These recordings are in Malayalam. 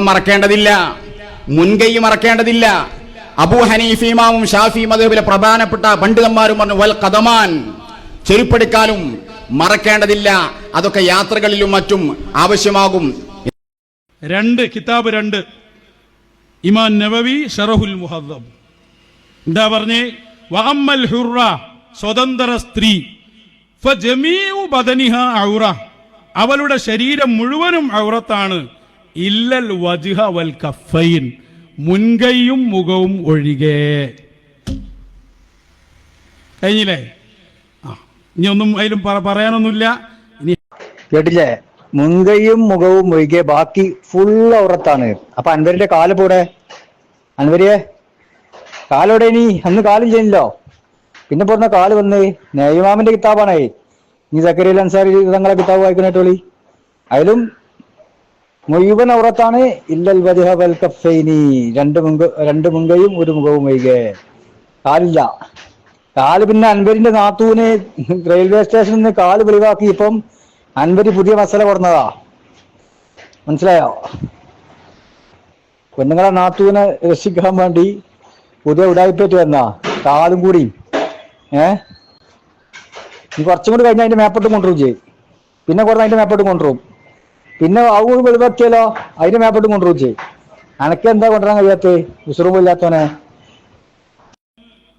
മറക്കേണ്ടതില്ല. മുൻകൈ മറക്കേണ്ടതില്ല. അബൂ ഹനീഫ് ഇമാമും ഷാഫി മധുബിലെ പ്രധാനപ്പെട്ട പണ്ഡിതന്മാരും പറഞ്ഞു വൽ കഥമാൻ ചെരുപ്പെടുക്കാനും മറക്കേണ്ടതില്ല. അതൊക്കെ യാത്രകളിലും മറ്റും ആവശ്യമാകും. രണ്ട് കിതാബ് രണ്ട്. ഇമാൻ നവവി ഷറഹുൽ മുഹദ്ദം എന്താ പറഞ്ഞേ? വഅമ്മൽ ഹുറ സ്വതന്ത്ര സ്ത്രീ. ഫജമീഉ ബദനിഹ ഔറ. അവളുടെ ശരീരം മുഴുവനും ഔറത്താണ്. ഇല്ലൽ വജ്ഹ വൽ കഫൈൻ മുൻകൈയും മുഖവും ഒഴികെ. കഴിഞ്ഞില്ലേ? ആ ഇനി ഒന്നും അതിലും പറയാനൊന്നുമില്ല. ഇനി കേട്ടില്ലേ? മുൻകൈയും മുഖവും ഒഴികെ ബാക്കി ഫുൾ ഉറത്താണ്. അപ്പൊ അൻവരിന്റെ കാൽ പോടെ അൻവരിയെ? കാലോടെ ഇനി? അന്ന് കാലില്ലല്ലോ പിന്നെ പോരുന്ന കാൽ വന്ന്? നെയ്മാമിന്റെ കിതാബാണേ. നീ സക്കരി അൻസാരി തങ്ങളെ കിതാബ് വായിക്കണേട്ടോളി അതിലും മുഴുവൻ ഔറത്താണ് ഇല്ലൽ വജ്ഹ കഫൈനി. രണ്ട് മുങ്ക രണ്ട് മുങ്കയും ഒരു മുഖവും വൈകെ. കാലില്ല. കാൽ പിന്നെ അൻവരിന്റെ നാത്തൂന് റെയിൽവേ സ്റ്റേഷനിൽ നിന്ന് കാൽ വെളിവാക്കി ഇപ്പം അൻവരി പുതിയ മസല കൊടുന്നതാ. മനസ്സിലായോ? പെണ്ണുങ്ങളെ നാത്തൂനെ രക്ഷിക്കാൻ വേണ്ടി പുതിയ ഉടായിപ്പേറ്റ് വന്ന. കാലും കൂടി. ഏ? കുറച്ചും കൂടി കഴിഞ്ഞാൽ അതിന്റെ മേപ്പോട്ട് കൊണ്ടുവരും ചെയ്യും. പിന്നെ കുറച്ച് അതിന്റെ മേപ്പോട്ട് കൊണ്ടുവരും. പിന്നെ അവ കൂടി വെളിവാക്കിയാലോ അതിന് മേപ്പോട്ട് ചെയ്യും. അനക്ക് എന്താ കൊണ്ടുവരാൻ കഴിയാത്ത? ഉസുറുമില്ലാത്തവനെ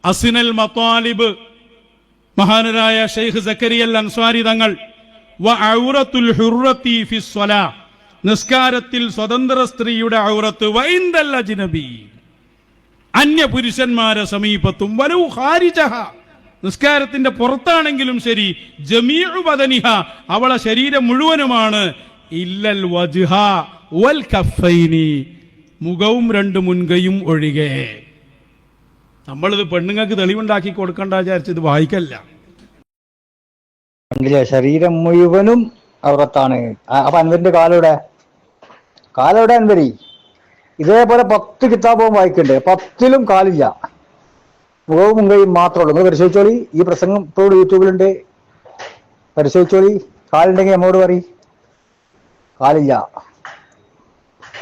അസിനൽ മത്താലിബ് മഹാനരായ ഷെയ്ഖ് സക്കരിയൽ അൻസ്വാരി തങ്ങൾ നിസ്കാരത്തിൽ സ്വതന്ത്ര സ്ത്രീയുടെ ഔറത്ത് വൈന്തല്ല ജിനബി അന്യ പുരുഷന്മാരെ സമീപത്തും വലു ഹാരിജഹ നിസ്കാരത്തിന്റെ പുറത്താണെങ്കിലും ശരി ജമീഉ ബദനിഹ അവളെ ശരീരം മുഴുവനുമാണ് ഇല്ലൽ വജ്ഹ വൽ കഫൈനി. മുഖവും രണ്ട് മുൻകൈയും ഒഴികെ. നമ്മളിത് പെണ്ണുങ്ങൾക്ക് തെളിവുണ്ടാക്കി കൊടുക്കണ്ട വിചാരിച്ച് ഇത് വായിക്കല്ല. ശരീരം മുഴുവനും ആ, അപ്പൊ അൻവരിന്റെ കാലോടെ കാലോടെ അൻവരി? ഇതേപോലെ പത്ത് കിതാബവും വായിക്കണ്ടേ? പത്തിലും കാലില്ല. മുഖവും മുങ്കയും മാത്രമേ ഉള്ളൂ. നിങ്ങൾ പരിശോധിച്ചോളി. ഈ പ്രസംഗം ഇപ്പോൾ യൂട്യൂബിലുണ്ട്. പരിശോധിച്ചോളി. കാലുണ്ടെങ്കിൽ നമ്മോട് പറ കാലില്ല.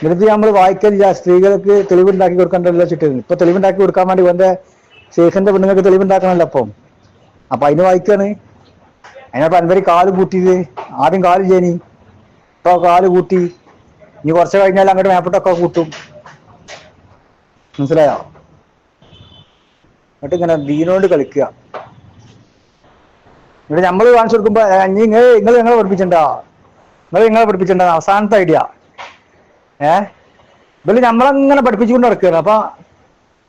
എന്നിട്ട് നമ്മൾ വായിക്കലില്ല. സ്ത്രീകൾക്ക് തെളിവുണ്ടാക്കി കൊടുക്കണ്ടല്ലോ ചുറ്റും ഇപ്പൊ തെളിവുണ്ടാക്കി കൊടുക്കാൻ വേണ്ടി വന്റെ ശേഖന്റെ പെണ്ണുങ്ങൾക്ക് തെളിവുണ്ടാക്കണല്ലോ അപ്പം അപ്പൊ അതിന് വായിക്കാണ്. അതിനപ്പോ അൻവരി കാൽ കൂട്ടിയത്. ആദ്യം കാൽ ചെയ്നി ഇപ്പൊ കാൽ കൂട്ടി. ഇനി കുറച്ച് കഴിഞ്ഞാൽ അങ്ങോട്ട് മേപ്പെട്ടൊക്കെ കൂട്ടും. മനസ്സിലായോ? എന്നിട്ട് ഇങ്ങനെ ദീനോണ്ട് കളിക്കുക. എന്നിട്ട് നമ്മൾ കാണിച്ചു കൊടുക്കുമ്പോ "ഏ, ഇനി നിങ്ങൾ നിങ്ങൾ ഞങ്ങളെ പഠിപ്പിച്ചിട്ടുണ്ടാ? നിങ്ങൾ നിങ്ങളെ പഠിപ്പിച്ചിട്ടുണ്ടാ അവസാനത്തെ ഐഡിയ ഏ? ഇവർ നമ്മളങ്ങനെ പഠിപ്പിച്ചുകൊണ്ട് നടക്കുകയാണ്. അപ്പൊ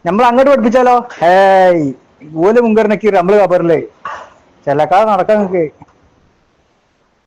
നമ്മൾ അങ്ങോട്ട് പഠിപ്പിച്ചാലോ? ഏയ് ഓൽ മുൻകരണക്ക് നമ്മൾ കബറില്ലേ ചിലക്കാതെ നടക്കാൻ നിൽക്കേ